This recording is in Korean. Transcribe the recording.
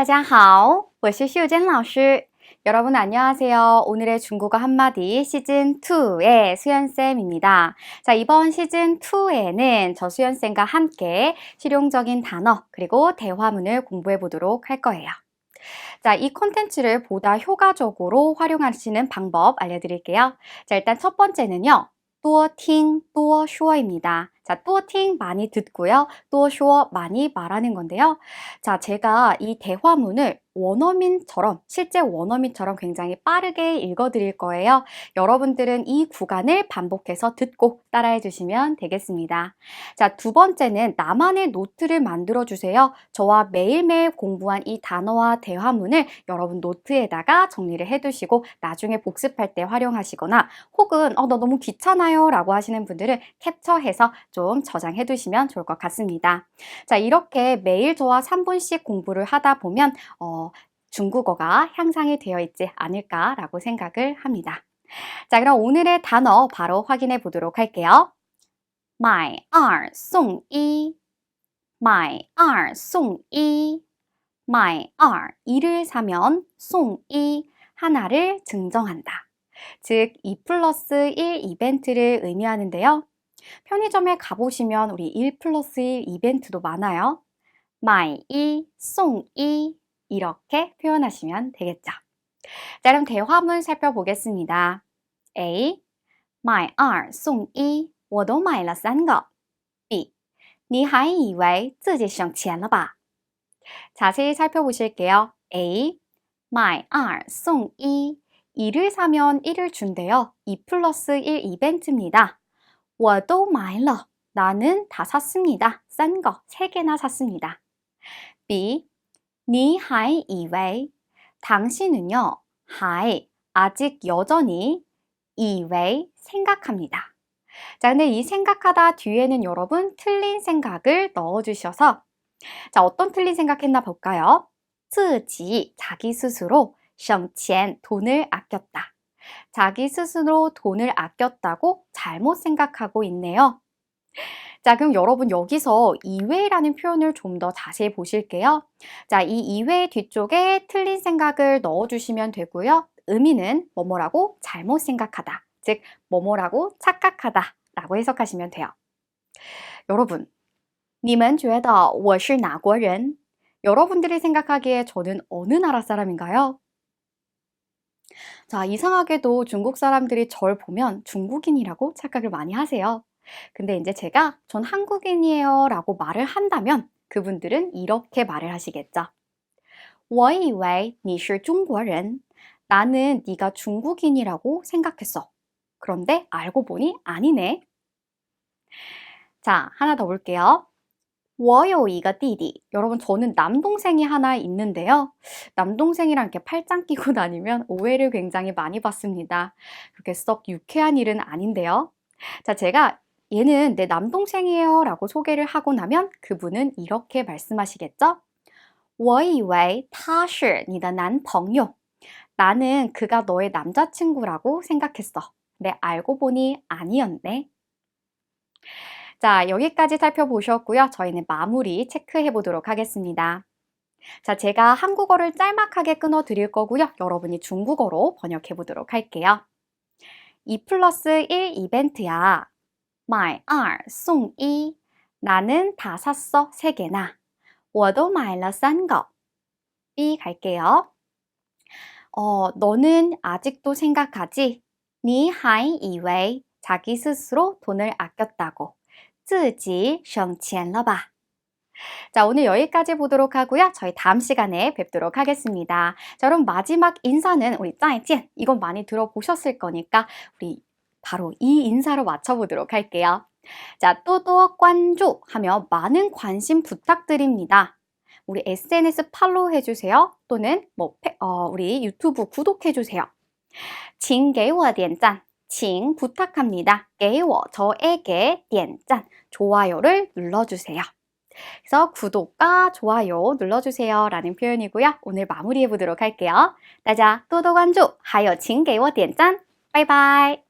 大家好,我是秀珍老师. 여러분 안녕하세요. 오늘의 중국어 한마디 시즌 2의 수연쌤입니다. 자, 이번 시즌 2에는 저 수연쌤과 함께 실용적인 단어 그리고 대화문을 공부해 보도록 할 거예요. 자, 이 콘텐츠를 보다 효과적으로 활용하시는 방법 알려드릴게요. 자, 일단 첫 번째는요. 또팅 또쇼입니다. 자, 또팅 많이 듣고요. 또쇼 많이 말하는 건데요. 자, 제가 이 대화문을 원어민처럼 실제 원어민처럼 굉장히 빠르게 읽어드릴 거예요. 여러분들은 이 구간을 반복해서 듣고 따라해 주시면 되겠습니다. 자, 두 번째는 나만의 노트를 만들어 주세요. 저와 매일매일 공부한 이 단어와 대화문을 여러분 노트에다가 정리를 해 두시고 나중에 복습할 때 활용하시거나 혹은 어, 너 너무 귀찮아요 라고 하시는 분들은 캡처해서 좀 저장해 두시면 좋을 것 같습니다. 자, 이렇게 매일 저와 3분씩 공부를 하다 보면 어, 중국어가 향상이 되어 있지 않을까라고 생각을 합니다. 자, 그럼 오늘의 단어 바로 확인해 보도록 할게요. 买二送一,买二送一,买二 이를 사면 送一 하나를 증정한다. 즉, 2 플러스 1 이벤트를 의미하는데요. 편의점에 가보시면 우리 1 플러스 1 이벤트도 많아요. 买一送一 이렇게 표현하시면 되겠죠. 자, 그럼 대화문 살펴보겠습니다. A. 买二送一,我都买了三个. B. 你还以为自己省钱了吧? 자세히 살펴보실게요. A. 买二送一 2를 사면 1을 준대요. 2 플러스 1 이벤트입니다. 我都买了 나는 다 샀습니다. 싼 거 3개나 샀습니다. B. 你还以为 당신은요, 还 아직 여전히 以为 생각합니다. 자, 근데 이 생각하다 뒤에는 여러분 틀린 생각을 넣어주셔서 자, 어떤 틀린 생각했나 볼까요? 自己 자기 스스로 省钱 돈을 아꼈다. 자기 스스로 돈을 아꼈다고 잘못 생각하고 있네요. 자, 그럼 여러분 여기서 이외라는 표현을 좀 더 자세히 보실게요. 자, 이 이외 뒤쪽에 틀린 생각을 넣어주시면 되고요. 의미는 뭐뭐라고 잘못 생각하다. 즉, 뭐뭐라고 착각하다. 라고 해석하시면 돼요. 여러분, 你们觉得我是哪国人? 여러분들이 생각하기에 저는 어느 나라 사람인가요? 자, 이상하게도 중국 사람들이 절 보면 중국인이라고 착각을 많이 하세요. 근데 이제 제가 전 한국인이에요 라고 말을 한다면 그분들은 이렇게 말을 하시겠죠. 我以为你是中国人. 나는 네가 중국인이라고 생각했어. 그런데 알고 보니 아니네. 자, 하나 더 볼게요. 我有一个弟弟. 여러분, 저는 남동생이 하나 있는데요. 남동생이랑 이렇게 팔짱 끼고 다니면 오해를 굉장히 많이 받습니다. 그렇게 썩 유쾌한 일은 아닌데요. 자, 제가 얘는 내 남동생이에요 라고 소개를 하고 나면 그분은 이렇게 말씀하시겠죠? 我以为他是你的男朋友. 나는 그가 너의 남자친구라고 생각했어. 네, 알고 보니 아니었네. 자, 여기까지 살펴보셨고요. 저희는 마무리 체크해 보도록 하겠습니다. 자, 제가 한국어를 짤막하게 끊어 드릴 거고요. 여러분이 중국어로 번역해 보도록 할게요. 2 플러스 1 이벤트야. 买二送一. 나는 다 샀어. 3개나. 我都买了三个. B 갈게요. 어, 너는 아직도 생각하지? 你还以为 자기 스스로 돈을 아꼈다고. 自己省钱了吧? 자, 오늘 여기까지 보도록 하고요. 저희 다음 시간에 뵙도록 하겠습니다. 자, 그럼 마지막 인사는 우리 짜이찐. 이건 많이 들어보셨을 거니까 우리 바로 이 인사로 맞춰보도록 할게요. 자, 또또 관주 하며 많은 관심 부탁드립니다. 우리 SNS 팔로우 해주세요. 또는 뭐 어, 우리 유튜브 구독해주세요. 请给我点赞. 请 부탁합니다. 给我 저에게 点赞 좋아요를 눌러주세요. 그래서 구독과 좋아요 눌러주세요 라는 표현이고요. 오늘 마무리해 보도록 할게요. 大家多多关注还有请给我点赞拜拜